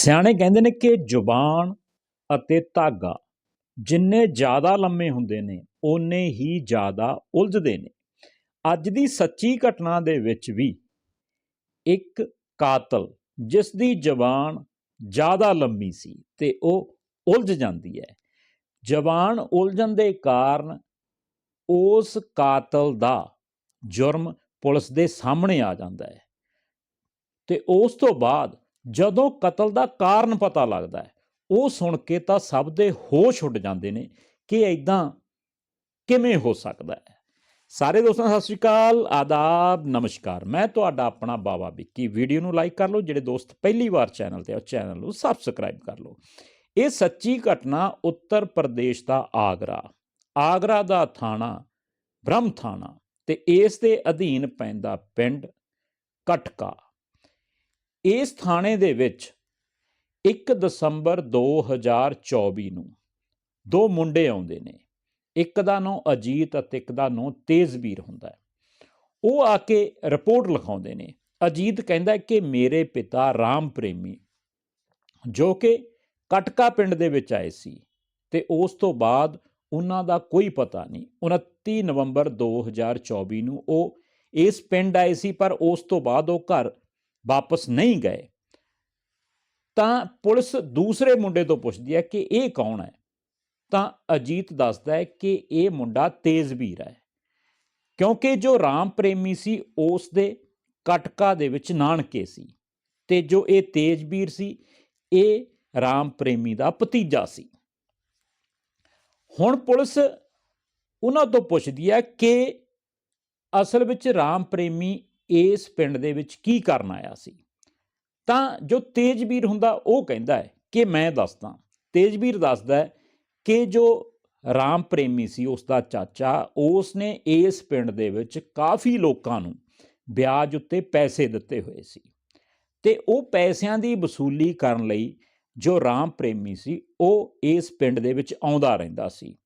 ਸਿਆਣੇ ਕਹਿੰਦੇ ਨੇ ਕਿ ਜ਼ੁਬਾਨ ਅਤੇ ਧਾਗਾ ਜਿੰਨੇ ਜ਼ਿਆਦਾ ਲੰਮੇ ਹੁੰਦੇ ਨੇ, ਓਨੇ ਹੀ ਜ਼ਿਆਦਾ ਉਲਝਦੇ ਨੇ। ਅੱਜ ਦੀ ਸੱਚੀ ਘਟਨਾ ਦੇ ਵਿੱਚ ਵੀ ਇੱਕ ਕਾਤਲ ਜਿਸ ਦੀ ਜ਼ਬਾਨ ਜ਼ਿਆਦਾ ਲੰਮੀ ਸੀ ਤੇ ਉਹ ਉਲਝ ਜਾਂਦੀ ਹੈ। ਜ਼ਬਾਨ ਉਲਝਣ ਦੇ ਕਾਰਨ ਉਸ ਕਾਤਲ ਦਾ ਜੁਰਮ ਪੁਲਿਸ ਦੇ ਸਾਹਮਣੇ ਆ ਜਾਂਦਾ ਹੈ। ਤੇ ਉਸ ਤੋਂ ਬਾਅਦ ਜਦੋਂ ਕਤਲ ਦਾ ਕਾਰਨ ਪਤਾ ਲੱਗਦਾ ਹੈ, ਉਹ ਸੁਣ ਕੇ ਤਾਂ ਸਭ ਦੇ ਹੋਸ਼ ਉੱਡ ਜਾਂਦੇ ਨੇ ਕਿ ਐਦਾਂ ਕਿਵੇਂ ਹੋ ਸਕਦਾ ਹੈ। ਸਾਰੇ ਦੋਸਤਾਂ, ਸਤਿ ਸ਼੍ਰੀ ਅਕਾਲ, ਆਦਾਬ, ਨਮਸਕਾਰ। ਮੈਂ ਤੁਹਾਡਾ ਆਪਣਾ ਬਾਬਾ ਵਿੱਕੀ। ਵੀਡੀਓ ਨੂੰ ਲਾਈਕ ਕਰ ਲਓ, ਜਿਹੜੇ ਦੋਸਤ ਪਹਿਲੀ ਵਾਰ ਚੈਨਲ ਤੇ ਆ, ਚੈਨਲ ਨੂੰ ਸਬਸਕ੍ਰਾਈਬ ਕਰ ਲਓ। ਇਹ ਸੱਚੀ ਘਟਨਾ ਉੱਤਰ ਪ੍ਰਦੇਸ਼ ਦਾ ਆਗਰਾ। ਆਗਰਾ ਦਾ ਥਾਣਾ, ਬ੍ਰਹਮ ਥਾਣਾ ਤੇ ਇਸ ਦੇ ਅਧੀਨ ਪੈਂਦਾ ਪਿੰਡ ਕਟਕਾ। ਇਸ ਥਾਣੇ ਦੇ ਵਿੱਚ 1 ਦਸੰਬਰ 2024 ਨੂੰ ਦੋ ਮੁੰਡੇ ਆਉਂਦੇ ਨੇ। ਇੱਕ ਦਾ ਨਾਂ ਅਜੀਤ ਅਤੇ ਇੱਕ ਦਾ ਨਾਂ ਤੇਜ਼ਵੀਰ ਹੁੰਦਾ ਹੈ। ਉਹ ਆ ਕੇ ਰਿਪੋਰਟ ਲਿਖਾਉਂਦੇ ਨੇ। ਅਜੀਤ ਕਹਿੰਦਾ ਕਿ ਮੇਰੇ ਪਿਤਾ ਰਾਮ ਪ੍ਰੇਮੀ, ਜੋ ਕਿ ਕਟਕਾ ਪਿੰਡ ਦੇ ਵਿੱਚ ਆਏ ਸੀ ਤੇ ਉਸ ਤੋਂ ਬਾਅਦ ਉਹਨਾਂ ਦਾ ਕੋਈ ਪਤਾ ਨਹੀਂ। 29 ਨਵੰਬਰ 2024 ਨੂੰ ਉਹ ਇਸ ਪਿੰਡ ਆਏ ਸੀ, ਪਰ ਉਸ ਤੋਂ ਬਾਅਦ ਉਹ ਘਰ ਵਾਪਸ ਨਹੀਂ ਗਏ, ਤਾਂ ਪੁਲਿਸ ਦੂਸਰੇ ਮੁੰਡੇ ਤੋਂ ਪੁੱਛਦੀ ਹੈ ਕਿ ਇਹ ਕੌਣ ਹੈ? ਤਾਂ ਅਜੀਤ ਦੱਸਦਾ ਹੈ ਕਿ ਇਹ ਮੁੰਡਾ ਤੇਜ਼ਵੀਰ ਹੈ, ਕਿਉਂਕਿ ਜੋ ਰਾਮ ਪ੍ਰੇਮੀ ਸੀ, ਉਸ ਦੇ ਕਟਕਾ ਦੇ ਵਿੱਚ ਨਾਨਕੇ ਸੀ ਤੇ ਜੋ ਇਹ ਤੇਜ਼ਵੀਰ ਸੀ, ਇਹ ਰਾਮ ਪ੍ਰੇਮੀ ਦਾ ਭਤੀਜਾ ਸੀ। ਹੁਣ ਪੁਲਿਸ ਉਹਨਾਂ ਤੋਂ ਪੁੱਛਦੀ ਹੈ ਕਿ ਅਸਲ ਵਿੱਚ ਰਾਮ ਪ੍ਰੇਮੀ ਇਸ ਪਿੰਡ ਦੇ ਵਿੱਚ ਕੀ ਕਰਨ ਆਇਆ ਸੀ? ਤਾਂ ਜੋ ਤੇਜਵੀਰ ਹੁੰਦਾ, ਉਹ ਕਹਿੰਦਾ ਹੈ ਕਿ ਮੈਂ ਦੱਸਦਾ। ਤੇਜਵੀਰ ਦੱਸਦਾ ਕਿ ਜੋ ਰਾਮ ਪ੍ਰੇਮੀ ਸੀ, ਉਸ ਦਾ ਚਾਚਾ ਉਸ ਨੇ ਇਸ ਪਿੰਡ ਦੇ ਵਿੱਚ ਕਾਫੀ ਲੋਕਾਂ ਨੂੰ ਵਿਆਜ ਉੱਤੇ ਪੈਸੇ ਦਿੱਤੇ ਹੋਏ ਸੀ। ਤੇ ਉਹ ਪੈਸਿਆਂ ਦੀ ਵਸੂਲੀ ਕਰਨ ਲਈ ਜੋ ਰਾਮ ਪ੍ਰੇਮੀ ਸੀ, ਉਹ ਇਸ ਪਿੰਡ ਦੇ ਵਿੱਚ ਆਉਂਦਾ ਰਹਿੰਦਾ ਸੀ।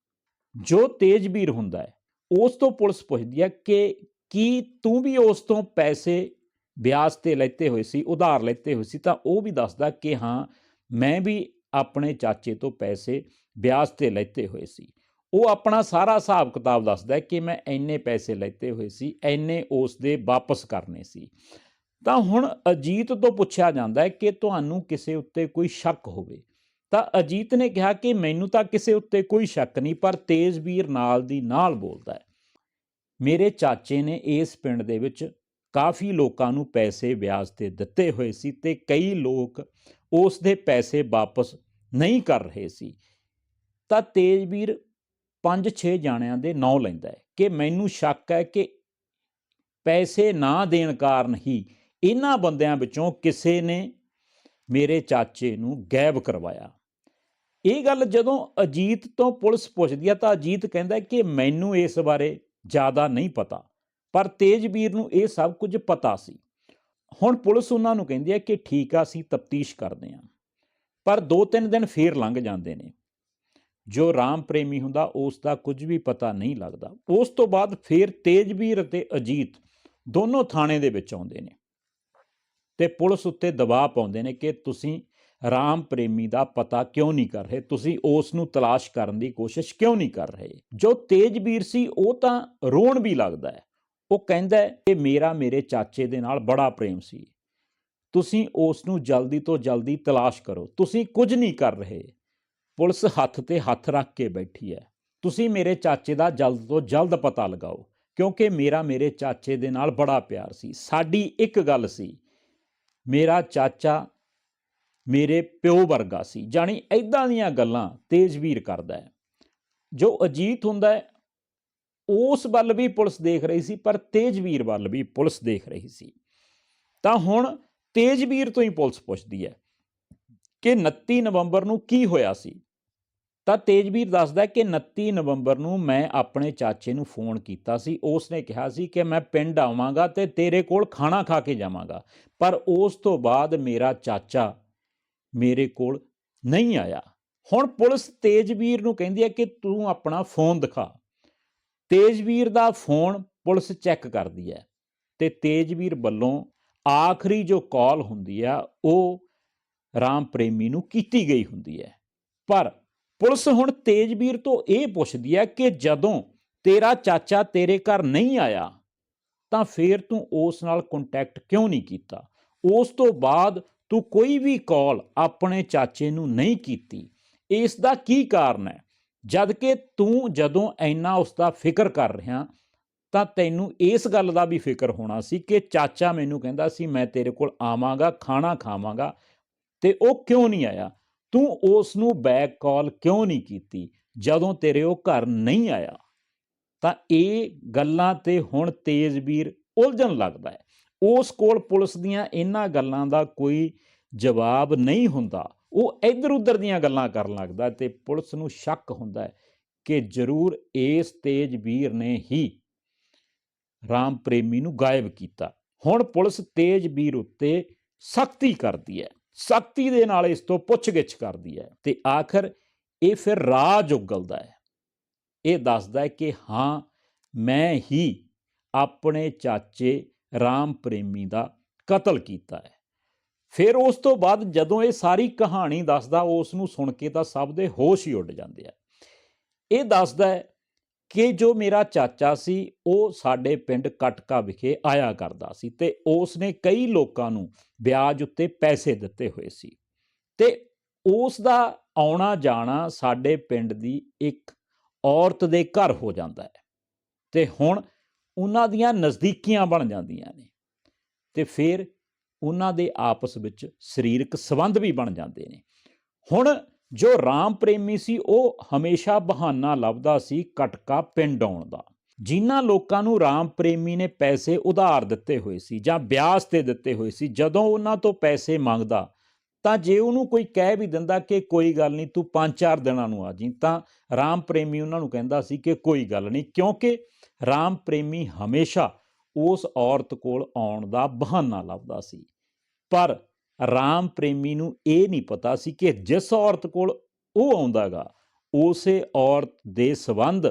ਜੋ ਤੇਜਵੀਰ ਹੁੰਦਾ ਹੈ, ਉਸ ਤੋਂ ਪੁਲਿਸ ਪੁੱਛਦੀ ਹੈ ਕਿ ਕੀ ਤੂੰ ਵੀ ਉਸ ਤੋਂ ਪੈਸੇ ਵਿਆਜ ਤੇ ਲੈਤੇ ਹੋਏ ਸੀ, ਉਧਾਰ ਲੈਤੇ ਹੋਏ ਸੀ, ਤਾਂ ਉਹ ਵੀ ਦੱਸਦਾ ਕਿ ਹਾਂ, ਮੈਂ ਵੀ ਆਪਣੇ ਚਾਚੇ ਤੋਂ ਪੈਸੇ ਵਿਆਜ ਤੇ ਲੈਤੇ ਹੋਏ ਸੀ। ਉਹ ਆਪਣਾ ਸਾਰਾ ਹਿਸਾਬ ਕਿਤਾਬ ਦੱਸਦਾ ਕਿ ਮੈਂ ਇੰਨੇ ਪੈਸੇ ਲੈਤੇ ਹੋਏ ਸੀ, ਇੰਨੇ ਉਸ ਦੇ ਵਾਪਸ ਕਰਨੇ ਸੀ। ਤਾਂ ਹੁਣ ਅਜੀਤ ਤੋਂ ਪੁੱਛਿਆ ਜਾਂਦਾ ਹੈ ਕਿ ਤੁਹਾਨੂੰ ਕਿਸੇ ਉੱਤੇ ਕੋਈ ਸ਼ੱਕ ਹੋਵੇ। ਤਾਂ ਅਜੀਤ ਨੇ ਕਿਹਾ ਕਿ ਮੈਨੂੰ ਤਾਂ ਕਿਸੇ ਉੱਤੇ ਕੋਈ ਸ਼ੱਕ ਨਹੀਂ, ਪਰ ਤੇਜ਼ਵੀਰ ਨਾਲ ਦੀ ਨਾਲ ਬੋਲਦਾ ਹੈ। ਮੇਰੇ ਚਾਚੇ ਨੇ ਇਸ ਪਿੰਡ ਦੇ ਵਿੱਚ ਕਾਫੀ ਲੋਕਾਂ ਨੂੰ ਪੈਸੇ ਵਿਆਜ ਤੇ ਦਿੱਤੇ ਹੋਏ ਸੀ ਤੇ ਕਈ ਲੋਕ ਉਸ ਦੇ ਪੈਸੇ ਵਾਪਸ ਨਹੀਂ ਕਰ ਰਹੇ ਸੀ। ਤਾਂ ਤੇਜਵੀਰ 5-6 ਜਾਣਿਆਂ ਦੇ ਨਾਂ ਲੈਂਦਾ ਹੈ ਕਿ ਮੈਨੂੰ ਸ਼ੱਕ ਹੈ ਕਿ ਪੈਸੇ ਨਾ ਦੇਣ ਕਾਰਨ ਹੀ ਇਹਨਾਂ ਬੰਦਿਆਂ ਵਿੱਚੋਂ ਕਿਸੇ ਨੇ ਮੇਰੇ ਚਾਚੇ ਨੂੰ ਗਾਇਬ ਕਰਵਾਇਆ। ਇਹ ਗੱਲ ਜਦੋਂ ਅਜੀਤ ਤੋਂ ਪੁਲਿਸ ਪੁੱਛਦੀ ਆ ਤਾਂ ਅਜੀਤ ਕਹਿੰਦਾ ਕਿ ਮੈਨੂੰ ਇਸ ਬਾਰੇ ਜ਼ਿਆਦਾ ਨਹੀਂ ਪਤਾ। ਪਰ ਤੇਜਵੀਰ ਨੂੰ ਇਹ ਸਭ ਕੁਝ ਪਤਾ ਸੀ। ਹੁਣ ਪੁਲਿਸ ਉਹਨਾਂ ਨੂੰ ਕਹਿੰਦੀ ਹੈ ਕਿ ਠੀਕ ਆ, ਅਸੀਂ ਤਫਤੀਸ਼ ਕਰਦੇ ਹਾਂ। ਪਰ 2-3 ਦਿਨ ਫੇਰ ਲੰਘ ਜਾਂਦੇ ਨੇ। ਜੋ ਰਾਮ ਪ੍ਰੇਮੀ ਹੁੰਦਾ, ਉਸ ਦਾ ਕੁਝ ਵੀ ਪਤਾ ਨਹੀਂ ਲੱਗਦਾ। ਉਸ ਤੋਂ ਬਾਅਦ ਫੇਰ ਤੇਜਵੀਰ ਅਤੇ ਅਜੀਤ ਦੋਨੋਂ ਥਾਣੇ ਦੇ ਵਿੱਚ ਆਉਂਦੇ ਨੇ। ਤੇ ਪੁਲਿਸ ਉੱਤੇ ਦਬਾਅ ਪਾਉਂਦੇ ਨੇ ਕਿ ਤੁਸੀਂ ਰਾਮ ਪ੍ਰੇਮੀ ਦਾ ਪਤਾ ਕਿਉਂ ਨਹੀਂ ਕਰ ਰਹੇ? ਤੁਸੀਂ ਉਸ ਨੂੰ ਤਲਾਸ਼ ਕਰਨ ਦੀ ਕੋਸ਼ਿਸ਼ ਕਿਉਂ ਨਹੀਂ ਕਰ ਰਹੇ? ਜੋ ਤੇਜਵੀਰ ਸੀ, ਉਹ ਤਾਂ ਰੋਣ ਵੀ ਲੱਗਦਾ ਹੈ। ਉਹ ਕਹਿੰਦਾ ਹੈ ਕਿ ਮੇਰਾ ਮੇਰੇ ਚਾਚੇ ਦੇ ਨਾਲ ਬੜਾ ਪ੍ਰੇਮ ਸੀ। ਤੁਸੀਂ ਉਸ ਨੂੰ ਜਲਦੀ ਤੋਂ ਜਲਦੀ ਤਲਾਸ਼ ਕਰੋ। ਤੁਸੀਂ ਕੁਝ ਨਹੀਂ ਕਰ ਰਹੇ। ਪੁਲਿਸ ਹੱਥ ਤੇ ਹੱਥ ਰੱਖ ਕੇ ਬੈਠੀ ਹੈ। ਤੁਸੀਂ ਮੇਰੇ ਚਾਚੇ ਦਾ ਜਲਦ ਤੋਂ ਜਲਦ ਪਤਾ ਲਗਾਓ, ਕਿਉਂਕਿ ਮੇਰਾ ਮੇਰੇ ਚਾਚੇ ਦੇ ਨਾਲ ਬੜਾ ਪਿਆਰ ਸੀ। ਸਾਡੀ ਇੱਕ ਗੱਲ ਸੀ। ਮੇਰਾ ਚਾਚਾ ਮੇਰੇ ਪਿਓ ਵਰਗਾ ਸੀ। ਜਾਣੀ ਐਦਾਂ ਦੀਆਂ ਗੱਲਾਂ ਤੇਜਵੀਰ ਕਰਦਾ ਹੈ। ਜੋ ਅਜੀਤ ਹੁੰਦਾ ਹੈ, ਉਸ ਵੱਲ ਵੀ ਪੁਲਿਸ ਦੇਖ ਰਹੀ ਸੀ, ਪਰ ਤੇਜਵੀਰ ਵੱਲ ਵੀ ਪੁਲਿਸ ਦੇਖ ਰਹੀ ਸੀ। ਤਾਂ ਹੁਣ ਤੇਜਵੀਰ ਤੋਂ ਹੀ ਪੁਲਿਸ ਪੁੱਛਦੀ ਹੈ ਕਿ 29 ਨਵੰਬਰ ਨੂੰ ਕੀ ਹੋਇਆ ਸੀ? ਤਾਂ ਤੇਜਵੀਰ ਦੱਸਦਾ ਕਿ 29 ਨਵੰਬਰ ਨੂੰ ਮੈਂ ਆਪਣੇ ਚਾਚੇ ਨੂੰ ਫੋਨ ਕੀਤਾ ਸੀ। ਉਸ ਨੇ ਕਿਹਾ ਸੀ ਕਿ ਮੈਂ ਪਿੰਡ ਆਵਾਂਗਾ ਤੇ ਤੇਰੇ ਕੋਲ ਖਾਣਾ ਖਾ ਕੇ ਜਾਵਾਂਗਾ। ਪਰ ਉਸ ਤੋਂ ਬਾਅਦ ਮੇਰਾ ਚਾਚਾ ਮੇਰੇ ਕੋਲ ਨਹੀਂ ਆਇਆ। ਹੁਣ ਪੁਲਿਸ ਤੇਜਵੀਰ ਨੂੰ ਕਹਿੰਦੀ ਹੈ ਕਿ ਤੂੰ ਆਪਣਾ ਫੋਨ ਦਿਖਾ। ਤੇਜਵੀਰ ਦਾ ਫੋਨ ਪੁਲਿਸ ਚੈੱਕ ਕਰਦੀ ਹੈ ਤੇ ਤੇਜਵੀਰ ਵੱਲੋਂ ਆਖਰੀ ਜੋ ਕਾਲ ਹੁੰਦੀ ਆ, ਉਹ ਰਾਮ ਪ੍ਰੇਮੀ ਨੂੰ ਕੀਤੀ ਗਈ ਹੁੰਦੀ ਹੈ। ਪਰ ਪੁਲਿਸ ਹੁਣ ਤੇਜਵੀਰ ਤੋਂ ਇਹ ਪੁੱਛਦੀ ਹੈ ਕਿ ਜਦੋਂ ਤੇਰਾ ਚਾਚਾ ਤੇਰੇ ਘਰ ਨਹੀਂ ਆਇਆ, ਤਾਂ ਫੇਰ ਤੂੰ ਉਸ ਨਾਲ ਕੰਟੈਕਟ ਕਿਉਂ ਨਹੀਂ ਕੀਤਾ? ਉਸ ਤੋਂ ਬਾਅਦ ਤੂੰ ਕੋਈ ਵੀ ਕਾਲ ਆਪਣੇ ਚਾਚੇ ਨੂੰ ਨਹੀਂ ਕੀਤੀ, ਇਸ ਦਾ ਕੀ ਕਾਰਨ ਹੈ? ਜਦ ਕਿ ਤੂੰ ਜਦੋਂ ਇੰਨਾ ਉਸ ਦਾ ਫਿਕਰ ਕਰ ਰਿਹਾ, ਤਾਂ ਤੈਨੂੰ ਇਸ ਗੱਲ ਦਾ ਵੀ ਫਿਕਰ ਹੋਣਾ ਸੀ ਕਿ ਚਾਚਾ ਮੈਨੂੰ ਕਹਿੰਦਾ ਸੀ, ਮੈਂ ਤੇਰੇ ਕੋਲ ਆਵਾਂਗਾ, ਖਾਣਾ ਖਾਵਾਂਗਾ। ਤੇ ਉਹ ਕਿਉਂ ਨਹੀਂ ਆਇਆ? ਤੂੰ ਉਸ ਨੂੰ ਬੈਕ ਕਾਲ ਕਿਉਂ ਨਹੀਂ ਕੀਤੀ ਜਦੋਂ ਤੇਰੇ ਉਹ ਘਰ ਨਹੀਂ ਆਇਆ? ਤਾਂ ਇਹ ਗੱਲਾਂ ਤੇ ਹੁਣ ਤੇਜਵੀਰ ਉਲਝਣ ਲੱਗਦਾ ਹੈ। ਉਸ ਕੋਲ ਪੁਲਿਸ ਦੀਆਂ ਇਹਨਾਂ ਗੱਲਾਂ ਦਾ ਕੋਈ ਜਵਾਬ ਨਹੀਂ ਹੁੰਦਾ। ਉਹ ਇੱਧਰ ਉੱਧਰ ਦੀਆਂ ਗੱਲਾਂ ਕਰਨ ਲੱਗਦਾ ਤੇ ਪੁਲਿਸ ਨੂੰ ਸ਼ੱਕ ਹੁੰਦਾ ਕਿ ਜ਼ਰੂਰ ਇਸ ਤੇਜ਼ ਵੀਰ ਨੇ ਹੀ ਰਾਮ ਪ੍ਰੇਮੀ ਨੂੰ ਗਾਇਬ ਕੀਤਾ। ਹੁਣ ਪੁਲਿਸ ਤੇਜ਼ ਵੀਰ ਉੱਤੇ ਸਖਤੀ ਕਰਦੀ ਹੈ। ਸਖਤੀ ਦੇ ਨਾਲ ਇਸ ਤੋਂ ਪੁੱਛਗਿੱਛ ਕਰਦੀ ਹੈ ਤੇ ਆਖਰ ਇਹ ਫਿਰ ਰਾਜ ਉਗਲਦਾ ਹੈ। ਇਹ ਦੱਸਦਾ ਹੈ ਕਿ ਹਾਂ, ਮੈਂ ਹੀ ਆਪਣੇ ਚਾਚੇ ਰਾਮ ਪ੍ਰੇਮੀ ਦਾ ਕਤਲ ਕੀਤਾ ਹੈ। ਫਿਰ ਉਸ ਤੋਂ ਬਾਅਦ ਜਦੋਂ ਇਹ ਸਾਰੀ ਕਹਾਣੀ ਦੱਸਦਾ ਉਸ ਨੂੰ ਸੁਣ ਕੇ ਤਾਂ ਸਭ ਦੇ ਹੋਸ਼ ਹੀ ਉੱਡ ਜਾਂਦੇ ਆ। ਇਹ ਦੱਸਦਾ ਹੈ ਕਿ ਜੋ ਮੇਰਾ ਚਾਚਾ ਸੀ, ਉਹ ਸਾਡੇ ਪਿੰਡ ਕਟਕਾ ਵਿਖੇ ਆਇਆ ਕਰਦਾ ਸੀ ਤੇ ਉਸ ਨੇ ਕਈ ਲੋਕਾਂ ਨੂੰ ਵਿਆਜ ਉੱਤੇ ਪੈਸੇ ਦਿੱਤੇ ਹੋਏ ਸੀ ਤੇ ਉਸ ਦਾ ਆਉਣਾ ਜਾਣਾ ਸਾਡੇ ਪਿੰਡ ਦੀ ਇੱਕ ਔਰਤ ਦੇ ਘਰ ਹੋ ਜਾਂਦਾ ਹੈ। ਤੇ ਹੁਣ ਉਹਨਾਂ ਦੀਆਂ ਨਜ਼ਦੀਕੀਆਂ ਬਣ ਜਾਂਦੀਆਂ ਨੇ ਤੇ ਫਿਰ ਉਹਨਾਂ ਦੇ ਆਪਸ ਵਿੱਚ ਸਰੀਰਕ ਸੰਬੰਧ ਵੀ ਬਣ ਜਾਂਦੇ ਨੇ। ਹੁਣ ਜੋ ਰਾਮ ਪ੍ਰੇਮੀ ਸੀ, ਉਹ ਹਮੇਸ਼ਾ ਬਹਾਨਾ ਲੱਭਦਾ ਸੀ ਕਟਕਾ ਪਿੰਡ ਆਉਣ ਦਾ। ਜਿਨ੍ਹਾਂ ਲੋਕਾਂ ਨੂੰ ਰਾਮ ਪ੍ਰੇਮੀ ਨੇ ਪੈਸੇ ਉਧਾਰ ਦਿੱਤੇ ਹੋਏ ਸੀ ਜਾਂ ਵਿਆਜ ਤੇ ਦਿੱਤੇ ਹੋਏ ਸੀ, ਜਦੋਂ ਉਹਨਾਂ ਤੋਂ ਪੈਸੇ ਮੰਗਦਾ, ਤਾਂ ਜੇ ਉਹਨੂੰ ਕੋਈ ਕਹਿ ਵੀ ਦਿੰਦਾ ਕਿ ਕੋਈ ਗੱਲ ਨਹੀਂ, ਤੂੰ 5-4 ਦਿਨਾਂ ਨੂੰ ਆ ਜੀ, ਤਾਂ ਰਾਮ ਪ੍ਰੇਮੀ ਉਹਨਾਂ ਨੂੰ ਕਹਿੰਦਾ ਸੀ ਕਿ ਕੋਈ ਗੱਲ ਨਹੀਂ, ਕਿਉਂਕਿ ਰਾਮ ਪ੍ਰੇਮੀ ਹਮੇਸ਼ਾ ਉਸ ਔਰਤ ਕੋਲ ਆਉਣ ਦਾ ਬਹਾਨਾ ਲੱਭਦਾ ਸੀ। ਪਰ ਰਾਮ ਪ੍ਰੇਮੀ ਨੂੰ ਇਹ ਨਹੀਂ ਪਤਾ ਸੀ ਕਿ ਜਿਸ ਔਰਤ ਕੋਲ ਉਹ ਆਉਂਦਾਗਾ, ਉਸੇ ਔਰਤ ਦੇ ਸਬੰਧ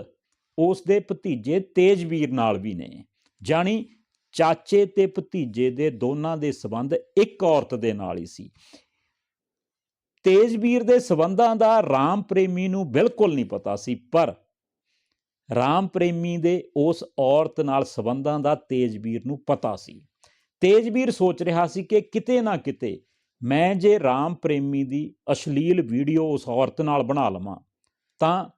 ਉਸ ਦੇ ਭਤੀਜੇ ਤੇਜਵੀਰ ਨਾਲ ਵੀ ਨੇ। ਜਾਣੀ ਚਾਚੇ ਤੇ ਭਤੀਜੇ ਦੇ ਦੋਨਾਂ ਦੇ ਸਬੰਧ ਇੱਕ ਔਰਤ ਦੇ ਨਾਲ ਹੀ ਸੀ। ਤੇਜਵੀਰ ਦੇ ਸਬੰਧਾਂ ਦਾ ਰਾਮ ਪ੍ਰੇਮੀ ਨੂੰ ਬਿਲਕੁਲ ਨਹੀਂ ਪਤਾ ਸੀ, ਪਰ ਰਾਮ ਪ੍ਰੇਮੀ ਦੇ ਉਸ ਔਰਤ ਨਾਲ ਸਬੰਧਾਂ ਦਾ ਤੇਜਵੀਰ ਨੂੰ ਪਤਾ ਸੀ। ਤੇਜਵੀਰ ਸੋਚ ਰਿਹਾ ਸੀ ਕਿ ਕਿਤੇ ਨਾ ਕਿਤੇ ਮੈਂ ਜੇ ਰਾਮ ਪ੍ਰੇਮੀ ਦੀ ਅਸ਼ਲੀਲ ਵੀਡੀਓ ਉਸ ਔਰਤ ਨਾਲ ਬਣਾ ਲਵਾਂ, ਤਾਂ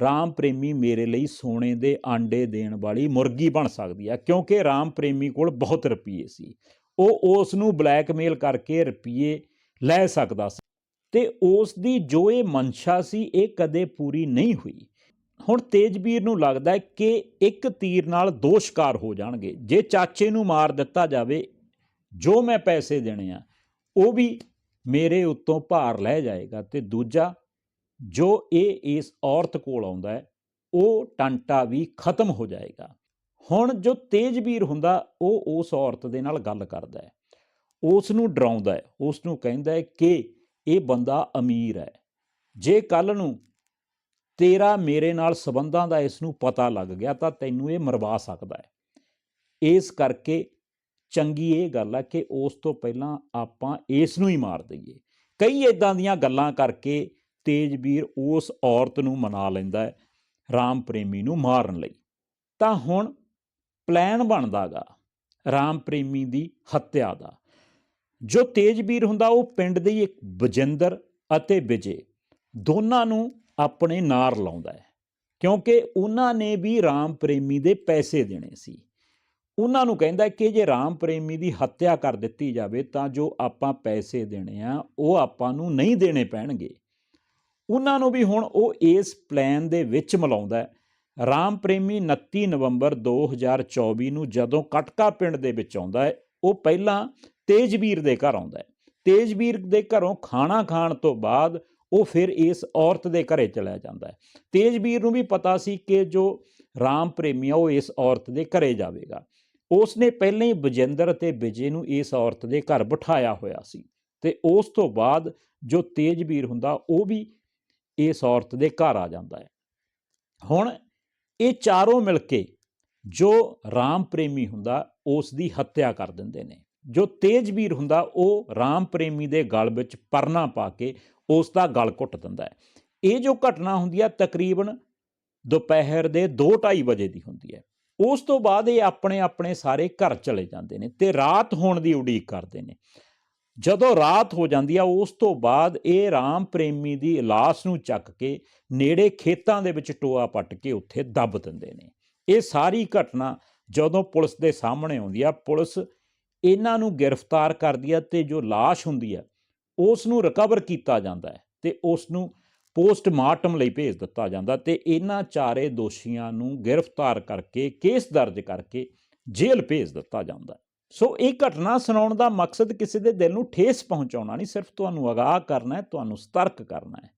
ਰਾਮ ਪ੍ਰੇਮੀ ਮੇਰੇ ਲਈ ਸੋਨੇ ਦੇ ਆਂਡੇ ਦੇਣ ਵਾਲੀ ਮੁਰਗੀ ਬਣ ਸਕਦੀ ਹੈ, ਕਿਉਂਕਿ ਰਾਮ ਪ੍ਰੇਮੀ ਕੋਲ ਬਹੁਤ ਰੁਪਏ ਸੀ। ਉਹ ਉਸ ਨੂੰ ਬਲੈਕਮੇਲ ਕਰਕੇ ਰੁਪਏ ਲੈ ਸਕਦਾ ਸੀ। ਤੇ ਉਸ ਦੀ ਜੋ ਇਹ ਮਨਸ਼ਾ ਸੀ, ਇਹ ਕਦੇ ਪੂਰੀ ਨਹੀਂ ਹੋਈ। ਹੁਣ ਤੇਜਵੀਰ ਨੂੰ ਲੱਗਦਾ ਹੈ ਕਿ ਇੱਕ ਤੀਰ ਨਾਲ ਦੋ ਸ਼ਿਕਾਰ ਹੋ ਜਾਣਗੇ। ਜੇ ਚਾਚੇ ਨੂੰ ਮਾਰ ਦਿੱਤਾ ਜਾਵੇ, ਜੋ ਮੈਂ ਪੈਸੇ ਦੇਣੇ ਆ, ਉਹ ਵੀ ਮੇਰੇ ਉੱਤੋਂ ਭਾਰ ਲੈ ਜਾਏਗਾ। ਤੇ ਦੂਜਾ, ਜੋ ਇਹ ਇਸ ਔਰਤ ਕੋਲ ਆਉਂਦਾ ਹੈ, ਉਹ ਟੰਟਾ ਵੀ ਖਤਮ ਹੋ ਜਾਏਗਾ। ਹੁਣ ਜੋ ਤੇਜਵੀਰ ਹੁੰਦਾ, ਉਹ ਉਸ ਔਰਤ ਦੇ ਨਾਲ ਗੱਲ ਕਰਦਾ ਹੈ। ਉਸ ਨੂੰ ਡਰਾਉਂਦਾ ਹੈ। ਉਸ ਨੂੰ ਕਹਿੰਦਾ ਹੈ ਕਿ ਇਹ ਬੰਦਾ ਅਮੀਰ ਹੈ। ਜੇ ਕੱਲ ਨੂੰ ਤੇਰਾ ਮੇਰੇ ਨਾਲ ਸਬੰਧਾਂ ਦਾ ਇਸ ਨੂੰ ਪਤਾ ਲੱਗ ਗਿਆ ਤਾਂ ਤੈਨੂੰ ਇਹ ਮਰਵਾ ਸਕਦਾ ਹੈ। ਇਸ ਕਰਕੇ ਚੰਗੀ ਇਹ ਗੱਲ ਹੈ ਕਿ ਉਸ ਤੋਂ ਪਹਿਲਾਂ ਆਪਾਂ ਇਸ ਨੂੰ ਹੀ ਮਾਰ ਦਈਏ। ਕਈ ਇਦਾਂ ਦੀਆਂ ਗੱਲਾਂ ਕਰਕੇ ਤੇਜਵੀਰ ਉਸ ਔਰਤ ਨੂੰ ਮਨਾ ਲੈਂਦਾ ਹੈ, ਰਾਮ ਪ੍ਰੇਮੀ ਨੂੰ ਮਾਰਨ ਲਈ। ਤਾਂ ਹੁਣ ਪਲਾਨ ਬਣਦਾਗਾ ਰਾਮ ਪ੍ਰੇਮੀ ਦੀ ਹੱਤਿਆ ਦਾ। ਜੋ ਤੇਜਵੀਰ ਹੁੰਦਾ ਉਹ ਪਿੰਡ ਦੇ ਇੱਕ ਬਜਿੰਦਰ ਅਤੇ ਵਿਜੇ ਦੋਨਾਂ ਨੂੰ ਆਪਣੇ ਨਾਰ ਲਾਉਂਦਾ ਹੈ। ਕਿਉਂਕਿ ਉਹਨਾਂ ਨੇ ਵੀ ਰਾਮ ਪ੍ਰੇਮੀ ਦੇ ਪੈਸੇ ਦੇਣੇ ਸੀ। ਉਹਨਾਂ ਨੂੰ ਕਹਿੰਦਾ ਕਿ ਜੇ ਰਾਮ ਪ੍ਰੇਮੀ ਦੀ ਹੱਤਿਆ ਕਰ ਦਿੱਤੀ ਜਾਵੇ ਤਾਂ ਜੋ ਆਪਾਂ ਪੈਸੇ ਦੇਣੇ ਆ, ਉਹ ਆਪਾਂ ਨੂੰ ਨਹੀਂ ਦੇਣੇ ਪੈਣਗੇ। ਉਹਨਾਂ ਨੂੰ ਵੀ ਹੁਣ ਉਹ ਇਸ ਪਲਾਨ ਦੇ ਵਿੱਚ ਮਿਲਾਉਂਦਾ ਰਾਮ ਪ੍ਰੇਮੀ 29 ਨਵੰਬਰ 2024 ਨੂੰ ਜਦੋਂ ਕਟਕਾ ਪਿੰਡ ਦੇ ਵਿੱਚ ਆਉਂਦਾ ਹੈ, ਉਹ ਪਹਿਲਾਂ ਤੇਜਵੀਰ ਦੇ ਘਰ ਆਉਂਦਾ ਹੈ। ਤੇਜਵੀਰ ਦੇ ਘਰੋਂ ਖਾਣਾ ਖਾਣ ਤੋਂ ਬਾਅਦ ਉਹ ਫਿਰ ਇਸ ਔਰਤ ਦੇ ਘਰੇ ਚਲਾ ਜਾਂਦਾ ਹੈ। ਤੇਜਵੀਰ ਨੂੰ ਵੀ ਪਤਾ ਸੀ ਕਿ ਜੋ ਰਾਮ ਪ੍ਰੇਮੀ ਆ, ਉਹ ਇਸ ਔਰਤ ਦੇ ਘਰੇ ਜਾਵੇਗਾ। ਉਸ ਨੇ ਪਹਿਲਾਂ ਹੀ ਬਜਿੰਦਰ ਅਤੇ ਵਿਜੇ ਨੂੰ ਇਸ ਔਰਤ ਦੇ ਘਰ ਬਿਠਾਇਆ ਹੋਇਆ ਸੀ ਤੇ ਉਸ ਤੋਂ ਬਾਅਦ ਜੋ ਤੇਜਵੀਰ ਹੁੰਦਾ, ਉਹ ਵੀ ਇਸ ਔਰਤ ਦੇ ਘਰ ਆ ਜਾਂਦਾ ਹੈ। ਹੁਣ ਇਹ ਚਾਰੋਂ ਮਿਲ ਕੇ ਜੋ ਰਾਮ ਪ੍ਰੇਮੀ ਹੁੰਦਾ, ਉਸ ਦੀ ਹੱਤਿਆ ਕਰ ਦਿੰਦੇ ਨੇ। ਜੋ ਤੇਜਵੀਰ ਹੁੰਦਾ, ਉਹ ਰਾਮ ਪ੍ਰੇਮੀ ਦੇ ਗਲ ਵਿੱਚ ਪਰਨਾ ਪਾ ਕੇ ਉਸ ਦਾ ਗਲ ਘੁੱਟ ਦਿੰਦਾ ਹੈ। ਇਹ ਜੋ ਘਟਨਾ ਹੁੰਦੀ ਹੈ, ਤਕਰੀਬਨ ਦੁਪਹਿਰ ਦੇ 2:30 ਵਜੇ ਦੀ ਹੁੰਦੀ ਹੈ। ਉਸ ਤੋਂ ਬਾਅਦ ਇਹ ਆਪਣੇ ਆਪਣੇ ਸਾਰੇ ਘਰ ਚਲੇ ਜਾਂਦੇ ਨੇ ਤੇ ਰਾਤ ਹੋਣ ਦੀ ਉਡੀਕ ਕਰਦੇ ਨੇ। ਜਦੋਂ ਰਾਤ ਹੋ ਜਾਂਦੀ ਆ ਉਸ ਤੋਂ ਬਾਅਦ ਇਹ ਰਾਮ ਪ੍ਰੇਮੀ ਦੀ ਲਾਸ਼ ਨੂੰ ਚੱਕ ਕੇ ਨੇੜੇ ਖੇਤਾਂ ਦੇ ਵਿੱਚ ਟੋਆ ਪੱਟ ਕੇ ਉੱਥੇ ਦੱਬ ਦਿੰਦੇ ਨੇ। ਇਹ ਸਾਰੀ ਘਟਨਾ ਜਦੋਂ ਪੁਲਿਸ ਦੇ ਸਾਹਮਣੇ ਆਉਂਦੀ ਆ ਪੁਲਿਸ ਇਹਨਾਂ ਨੂੰ ਗ੍ਰਿਫਤਾਰ ਕਰਦੀ ਹੈ ਤੇ ਜੋ ਲਾਸ਼ ਹੁੰਦੀ ਹੈ ਉਸ ਨੂੰ ਰਿਕਵਰ ਕੀਤਾ ਜਾਂਦਾ ਹੈ ਤੇ ਉਸ ਨੂੰ ਪੋਸਟਮਾਰਟਮ ਲਈ ਭੇਜ ਦਿੱਤਾ ਜਾਂਦਾ ਤੇ ਇਹਨਾਂ ਚਾਰੇ ਦੋਸ਼ੀਆਂ ਨੂੰ ਗ੍ਰਿਫਤਾਰ ਕਰਕੇ, ਕੇਸ ਦਰਜ ਕਰਕੇ ਜੇਲ੍ਹ ਭੇਜ ਦਿੱਤਾ ਜਾਂਦਾ ਸੋ ਇਹ ਘਟਨਾ ਸੁਣਾਉਣ ਦਾ ਮਕਸਦ ਕਿਸੇ ਦੇ ਦਿਲ ਨੂੰ ਠੇਸ ਪਹੁੰਚਾਉਣਾ ਨਹੀਂ, ਸਿਰਫ ਤੁਹਾਨੂੰ ਅਗਾਹ ਕਰਨਾ ਹੈ, ਤੁਹਾਨੂੰ ਸਤਰਕ ਕਰਨਾ ਹੈ।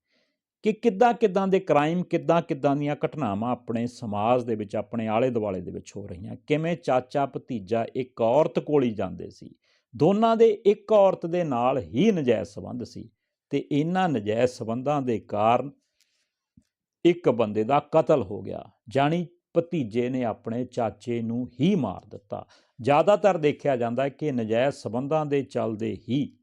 ਕਿ ਕਿੱਦਾਂ ਕਿੱਦਾਂ ਦੇ ਕ੍ਰਾਈਮ, ਕਿੱਦਾਂ ਕਿੱਦਾਂ ਦੀਆਂ ਘਟਨਾਵਾਂ ਆਪਣੇ ਸਮਾਜ ਦੇ ਵਿੱਚ, ਆਪਣੇ ਆਲੇ ਦੁਆਲੇ ਦੇ ਵਿੱਚ ਹੋ ਰਹੀਆਂ? ਕਿਵੇਂ ਚਾਚਾ ਭਤੀਜਾ ਇੱਕ ਔਰਤ ਕੋਲ ਹੀ ਜਾਂਦੇ ਸੀ? ਦੋਨਾਂ ਦੇ ਇੱਕ ਔਰਤ ਦੇ ਨਾਲ ਹੀ ਨਜਾਇਜ਼ ਸੰਬੰਧ ਸੀ ਤੇ ਇਹਨਾਂ ਨਜਾਇਜ਼ ਸੰਬੰਧਾਂ ਦੇ ਕਾਰਨ ਇੱਕ ਬੰਦੇ ਦਾ ਕਤਲ ਹੋ ਗਿਆ। ਜਾਣੀ ਭਤੀਜੇ ਨੇ ਆਪਣੇ ਚਾਚੇ ਨੂੰ ਹੀ ਮਾਰ ਦਿੱਤਾ। ਜ਼ਿਆਦਾਤਰ ਦੇਖਿਆ ਜਾਂਦਾ ਹੈ ਕਿ ਨਜਾਇਜ਼ ਸਬੰਧਾਂ ਦੇ ਚੱਲਦੇ ਹੀ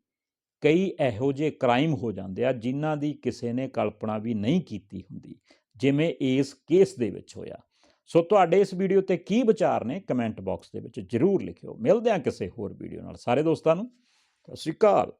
ਕਈ ਇਹੋ ਜਿਹੇ ਕ੍ਰਾਈਮ ਹੋ ਜਾਂਦੇ ਆ, ਜਿਨ੍ਹਾਂ ਦੀ ਕਿਸੇ ਨੇ ਕਲਪਨਾ ਵੀ ਨਹੀਂ ਕੀਤੀ ਹੁੰਦੀ, ਜਿਵੇਂ ਇਸ ਕੇਸ ਦੇ ਵਿੱਚ ਹੋਇਆ। ਸੋ ਤੁਹਾਡੇ ਇਸ ਵੀਡੀਓ ਤੇ ਕੀ ਵਿਚਾਰ ਨੇ ਕਮੈਂਟ ਬਾਕਸ ਦੇ ਵਿੱਚ ਜਰੂਰ ਲਿਖਿਓ। ਮਿਲਦੇ ਹਾਂ ਕਿਸੇ ਹੋਰ ਵੀਡੀਓ ਨਾਲ। ਸਾਰੇ ਦੋਸਤਾਂ ਨੂੰ, ਸਤਿ ਸ਼੍ਰੀ ਅਕਾਲ।